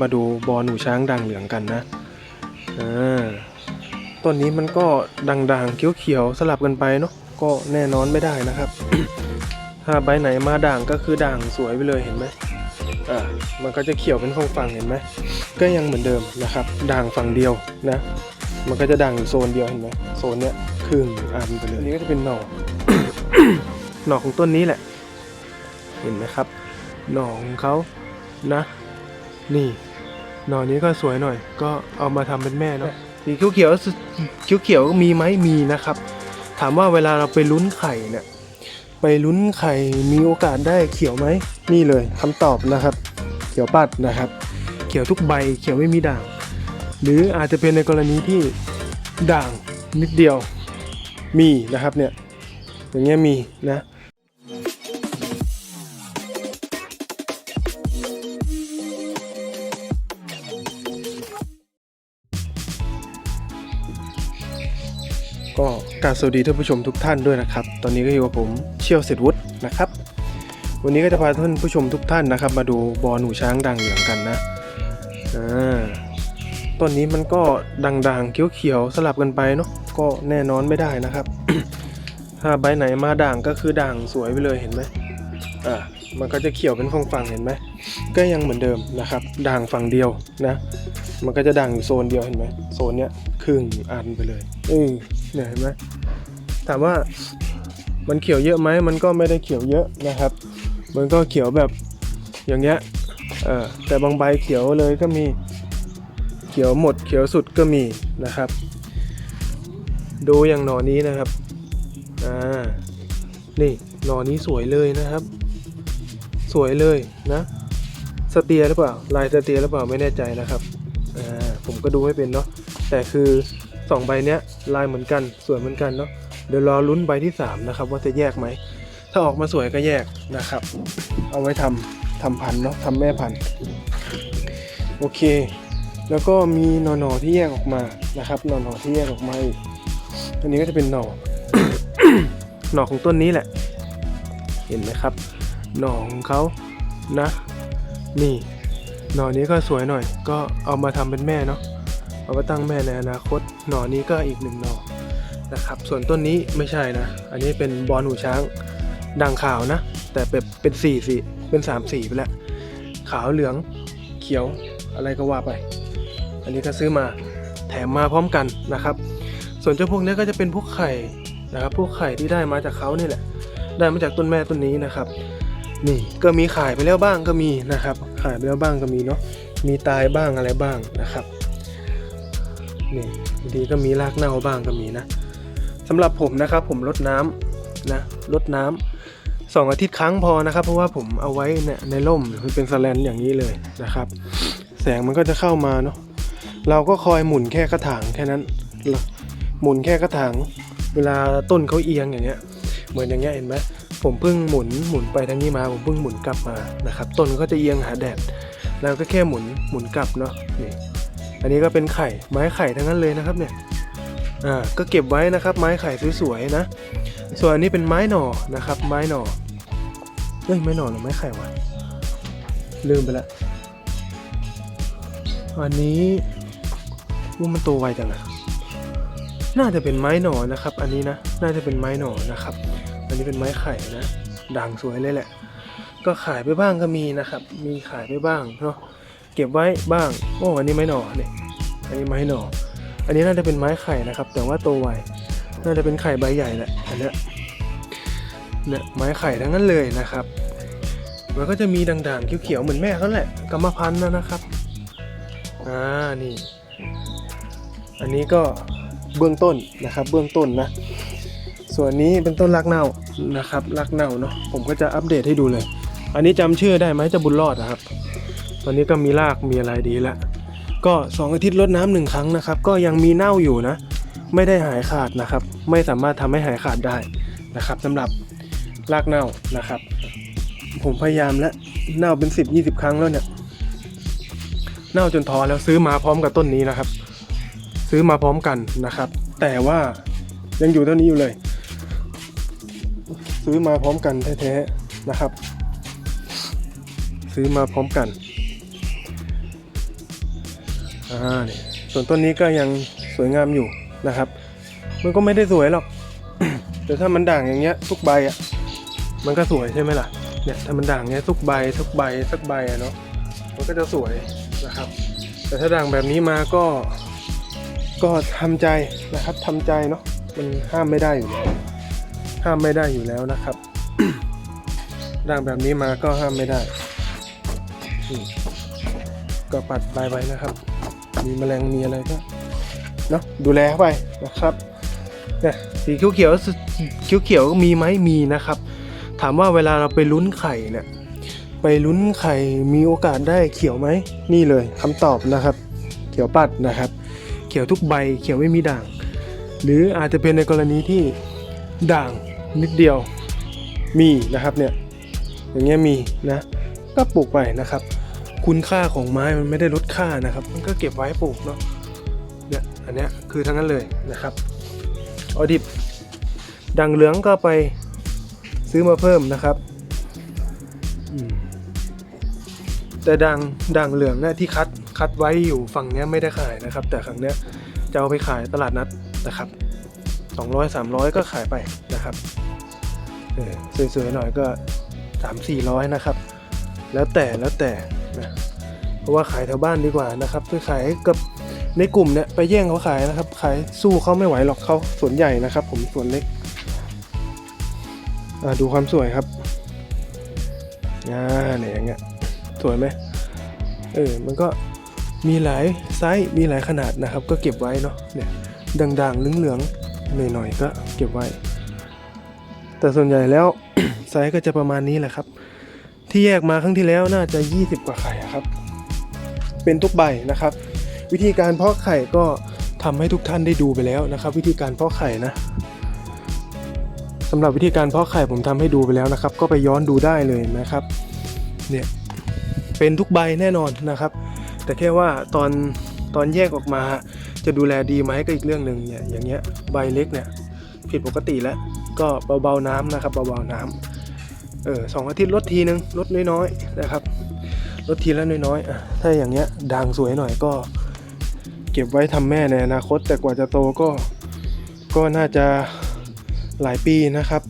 มาดูบอหนูช้างด่างเหลืองกันนะอ่าต้นนี้มันก็ด่างๆเขียวๆสลับกันไปเนาะก็แน่นอนไม่ได้นะครับ ถ้าใบไหนมาด่างก็คือด่างสวยไปเลยเห็นไหมอ่ามันก็จะเขียวเป็นฝั่งๆเห็นไหมก็ยังเหมือนเดิมนะครับ ด่างฝั่งเดียวนะ มันก็จะด่างอยู่โซนเดียวเห็นไหมโซนเนี้ยครึ่งอันไปเลยอันนี้ก็จะเป็นหน่อหน่อของต้นนี้แหละ เห็นไหมครับ หน่อของเขานะ นี่ หน่อนี้ก็สวยหน่อย ก็เอามาทำเป็นแม่เนาะสีเขียวๆเขียวเขียวๆมีไหมมีนะครับ ถามว่าเวลาเราไปลุ้นไข่เนี่ยไปลุ้นไข่มีโอกาสได้เขียวไหมนี่เลยคำตอบนะครับ เขียวปัดนะครับ เขียวทุกใบเขียวไม่มีด่าง หรืออาจจะเป็นในกรณีที่ด่างนิดเดียวมีนะครับเนี่ยอย่างเงี้ยมีนะ กราสวัสดีท่านผู้ชมทุกท่านด้วยนะครับ ตอนนี้ก็อยู่กับผมเชี่ยวเศรษฐวุฒินะครับ วันนี้ก็จะพาท่านผู้ชมทุกท่านนะครับ มาดูบอหนูช้างด่างเหลืองกันนะอ่าต้นนี้มันก็ด่างๆเขียวๆสลับกันไปเนาะก็แน่นอนไม่ได้นะครับ ถ้าใบไหนมาด่างก็คือด่างสวยไปเลยเห็นไหมอ่ามันก็จะเขียวเป็นฝั่งๆเห็นไหม ก็ยังเหมือนเดิมนะครับด่างฝั่งเดียวนะ มันก็จะด่างอยู่โซนเดียวเห็นไหมโซนเนี้ยครึ่งอันไปเลยเออเนี่ยเห็นไหมถามว่ามันเขียวเยอะไหมมันก็ไม่ได้เขียวเยอะนะครับ มันก็เขียวแบบอย่างเงี้ยเออแต่บางใบเขียวเลยก็มีเขียวหมดเขียวสุดก็มีนะครับ ดูอย่างหนอนี้นะครับอ่านี่หนอนี้สวยเลยนะครับ สวยเลยนะ สเตียหรือเปล่า ลายสเตียหรือเปล่าไม่แน่ใจนะครับผมก็ดูไม่เป็นเนาะแต่คือสองใบเนี้ยลายเหมือนกันสวยเหมือนกันเนาะเดี๋ยวรอลุ้นใบที่สามนะครับ ว่าจะแยกไหม ถ้าออกมาสวยก็แยกนะครับ เอาไว้ทำทำพันเนาะทำแม่พันโอเค แล้วก็มีหน่อๆที่แยกออกมานะครับหน่อๆที่แยกออกมาอีกอันนี้ก็จะเป็นหน่อหน่อของต้นนี้แหละ เห็นไหมครับ หน่อของเขานะ นี่ หน่อนี้ก็สวยหน่อย ก็เอามาทำเป็นแม่เนาะเอามาตั้งแม่ในอนาคต หน่อนี้ก็อีกหนึ่งหน่อนะครับ ส่วนต้นนี้ไม่ใช่นะ อันนี้เป็นบอลหูช้างด่างขาวนะ แต่เป็นเป็นสีสีเป็นสามสีไปแล้วขาวเหลืองเขียวอะไรก็ว่าไป อันนี้ก็ซื้อมาแถมมาพร้อมกันนะครับ ส่วนเจ้าพวกนี้ก็จะเป็นพวกไข่นะครับ พวกไข่ที่ได้มาจากเขานี่แหละ ได้มาจากต้นแม่ต้นนี้นะครับ นี่ก็มีขายไปแล้วบ้างก็มีนะครับ ขายไปแล้วบ้างก็มีเนาะมีตายบ้างอะไรบ้างนะครับนี่บางทีก็มีรากเน่าบ้างก็มีนะสำหรับผมนะครับผมลดน้ำนะลดน้ำสองอาทิตย์ครั้งพอนะครับ เพราะว่าผมเอาไว้เนี่ยในร่มมันเป็นสแลนอย่างนี้เลยนะครับ แสงมันก็จะเข้ามาเนาะเราก็คอยหมุนแค่กระถางแค่นั้นหมุนแค่กระถางเวลาต้นเขาเอียงอย่างเงี้ยเหมือนอย่างเงี้ยเห็นไหม ผมเพิ่งหมุนหมุนไปทางนี้มาผมเพิ่งหมุนกลับมานะครับต้นก็จะเอียงหาแดดแล้วก็แค่หมุนหมุนกลับเนาะนี่อันนี้ก็เป็นไข่ไม้ไข่ทั้งนั้นเลยนะครับเนี่ยอ่าก็เก็บไว้นะครับ ไม้ไข่สวยๆนะ ส่วนอันนี้เป็นไม้หน่อนะครับ ไม้หน่อเฮ้ยไม้หน่อหรือไม้ไข่วะลืมไปละอันนี้ว่ามันโตไวจังอะ น่าจะเป็นไม้หนอนะครับ อันนี้นะ น่าจะเป็นไม้หนอนะครับ อันนี้เป็นไม้ไข่นะ ด่างสวยเลยแหละ ก็ขายไปบ้างก็มีนะครับ มีขายไปบ้างเนาะ เก็บไว้บ้าง โอ้ อันนี้ไม้หนอเนี่ย อันนี้ไม้หนอ อันนี้น่าจะเป็นไม้ไข่นะครับ แต่ว่าโตไว น่าจะเป็นไข่ใบใหญ่แหละ อันนี้เนี่ยไม้ไข่ทั้งนั้นเลยนะครับ มันก็จะมีด่างๆเขียวๆเหมือนแม่เขาแหละ กรรมพันธุ์นะครับ อ่า นี่ อันนี้ก็ เบื้องต้นนะครับ เบื้องต้นนะ ส่วนนี้เป็นต้นรักเน่านะครับรักเน่าเนาะผมก็จะอัปเดตให้ดูเลย อันนี้จำชื่อได้ไหมจะบุญรอดนะครับ ตอนนี้ก็มีรากมีอะไรดีแล้วก็สองอาทิตย์ลดน้ำหนึ่งครั้งนะครับ ก็ยังมีเน่าอยู่นะ ไม่ได้หายขาดนะครับ ไม่สามารถทำให้หายขาดได้นะครับสำหรับรากเน่านะครับ ผมพยายามแล้วเน่าเป็นสิบยี่สิบครั้งแล้วเนี่ยเน่าจนท้อแล้วซื้อมาพร้อมกับต้นนี้นะครับ ซื้อมาพร้อมกันนะครับ แต่ว่ายังอยู่เท่านี้อยู่เลย ซื้อมาพร้อมกันแท้ๆนะครับ ซื้อมาพร้อมกันอ่าเนี่ยส่วนต้นนี้ก็ยังสวยงามอยู่นะครับ มันก็ไม่ได้สวยหรอก แต่ถ้ามันด่างอย่างเงี้ยทุกใบอะ มันก็สวยใช่ไหมล่ะ เนี่ยถ้ามันด่างเงี้ยทุกใบทุกใบสักใบอะเนาะ มันก็จะสวยนะครับ แต่ถ้าด่างแบบนี้มาก็ ก็ทำใจนะครับทำใจเนาะมันห้ามไม่ได้อยู่แล้วห้ามไม่ได้อยู่แล้วนะครับด่างแบบนี้มาก็ห้ามไม่ได้ ก็ปัดใบไว้นะครับ มีแมลงมีอะไรก็เนาะดูแลเข้าไปนะครับเนี่ยสีเขียวๆเขียวๆก็มีไหมมีนะครับ ถามว่าเวลาเราไปลุ้นไข่เนี่ยไปลุ้นไข่มีโอกาสได้เขียวไหมนี่เลยคำตอบนะครับ เขียวปัดนะครับ เขียวทุกใบ เขียวไม่มีด่าง หรืออาจจะเป็นในกรณีที่ด่างนิดเดียวมีนะครับเนี่ยอย่างเงี้ยมีนะ ก็ปลูกไปนะครับ คุณค่าของไม้มันไม่ได้ลดค่านะครับ มันก็เก็บไว้ปลูกเนาะเนี่ยอันเนี้ยคือทั้งนั้นเลยนะครับออดิบดังเหลืองก็ไปซื้อมาเพิ่มนะครับแต่ดังดังเหลืองเนี่ยที่คัด คัดไว้อยู่ฝั่งนี้ไม่ได้ขายนะครับ แต่ครั้งนี้จะเอาไปขายตลาดนัดนะครับ 200 300 ก็ขายไปนะครับเออสวยๆหน่อยก็ 3 400 นะครับ แล้วแต่แล้วแต่นะเพราะว่าขายแถวบ้านดีกว่านะครับไปขายกับในกลุ่มเนี่ยไปแย่งเขาขายนะครับ ขายสู้เขาไม่ไหวหรอกเขาส่วนใหญ่นะครับ ผมส่วนเล็กดูความสวยครับอ่าเนี่ยอย่างเงี้ยสวยไหมเออ มันก็ มีหลายไซส์มีหลายขนาดนะครับ ก็เก็บไว้เนาะเนี่ยด่างๆเหลืองๆหน่อยๆก็เก็บไว้ แต่ส่วนใหญ่แล้วไซส์ก็จะประมาณนี้แหละครับ ที่แยกมาครั้งที่แล้วน่าจะ 20 กว่าไข่ครับ เป็นทุกใบนะครับ วิธีการเพาะไข่ก็ทำให้ทุกท่านได้ดูไปแล้วนะครับ วิธีการเพาะไข่นะสำหรับวิธีการเพาะไข่ผมทำให้ดูไปแล้วนะครับ ก็ไปย้อนดูได้เลยนะครับ เนี่ยเป็นทุกใบแน่นอนนะครับ แต่แค่ว่าตอนตอนแยกออกมาจะดูแลดีไหมก็อีกเรื่องหนึ่งเนี่ยอย่างเงี้ยใบเล็กเนี่ยผิดปกติแล้วก็เบาๆน้ำนะครับเบาๆน้ำเออสองอาทิตย์ลดทีนึงลดน้อยๆนะครับลดทีละน้อยๆอะถ้าอย่างเงี้ยด่างสวยหน่อยก็ เก็บไว้ทำแม่ในอนาคต แต่กว่าจะโตก็ก็น่าจะหลายปีนะครับ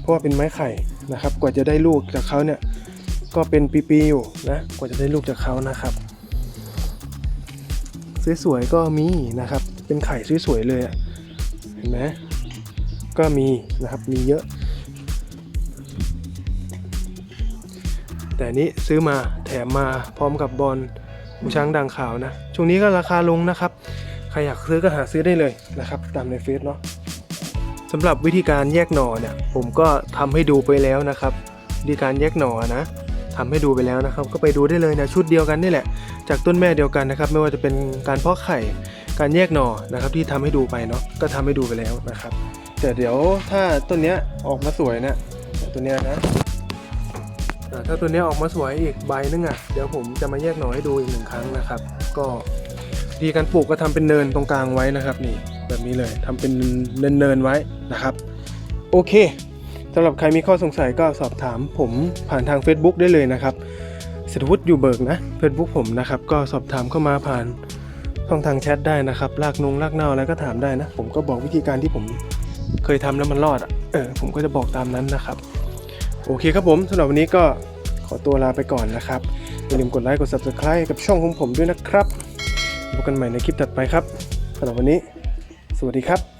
เพราะว่าเป็นไม้ไข่นะครับ กว่าจะได้ลูกจากเขาเนี่ยก็เป็นปีๆอยู่นะกว่าจะได้ลูกจากเขานะครับ สวยๆก็มีนะครับ เป็นไข่สวยๆเลยเห็นไหมก็มีนะครับมีเยอะ แต่นนี้ซื้อมาแถมมาพร้อมกับบอลหูช้างด่างขาวนะ ช่วงนี้ก็ราคาลงนะครับ ใครอยากซื้อก็หาซื้อได้เลยนะครับ ตามในเฟซเนาะสำหรับวิธีการแยกหน่อเนี่ย ผมก็ทำให้ดูไปแล้วนะครับ วิธีการแยกหน่อนะ ทำให้ดูไปแล้วนะครับ ก็ไปดูได้เลยนะชุดเดียวกันนี่แหละ จากต้นแม่เดียวกันนะครับ ไม่ว่าจะเป็นการเพาะไข่ การแยกหน่อนะครับ ที่ทำให้ดูไปเนาะก็ทำให้ดูไปแล้วนะครับ แต่เดี๋ยวถ้าต้นเนี้ยออกมาสวยเนี่ยตัวเนี้ยนะถ้าตัวเนี้ยออกมาสวยอีกใบนึงอะเดี๋ยวผมจะมาแยกหน่อให้ดูอีกหนึ่งครั้งนะครับ ก็ดีการปลูกก็ทำเป็นเนินตรงกลางไว้นะครับ นี่แบบนี้เลยทำเป็นเนินเนินๆไว้นะครับ โอเค สำหรับใครมีข้อสงสัยก็สอบถามผมผ่านทาง Facebook ได้เลยนะครับเศรษฐวุฒิอยู่เบิกนะ Facebook ผมนะครับ ก็สอบถามเข้ามาผ่านช่องทางแชทได้นะครับ ลากนงลากเน่าอะไรก็ถามได้นะ ผมก็บอกวิธีการที่ผมเคยทำแล้วมันรอดอะเออผมก็จะบอกตามนั้นนะครับ โอเคครับผมสำหรับวันนี้ก็ขอตัวลาไปก่อนนะครับ อย่าลืมกดไลค์กด subscribe กับช่องของผมด้วยนะครับพบกันใหม่ในคลิปถัดไปครับสำหรับวันนี้ สวัสดีครับ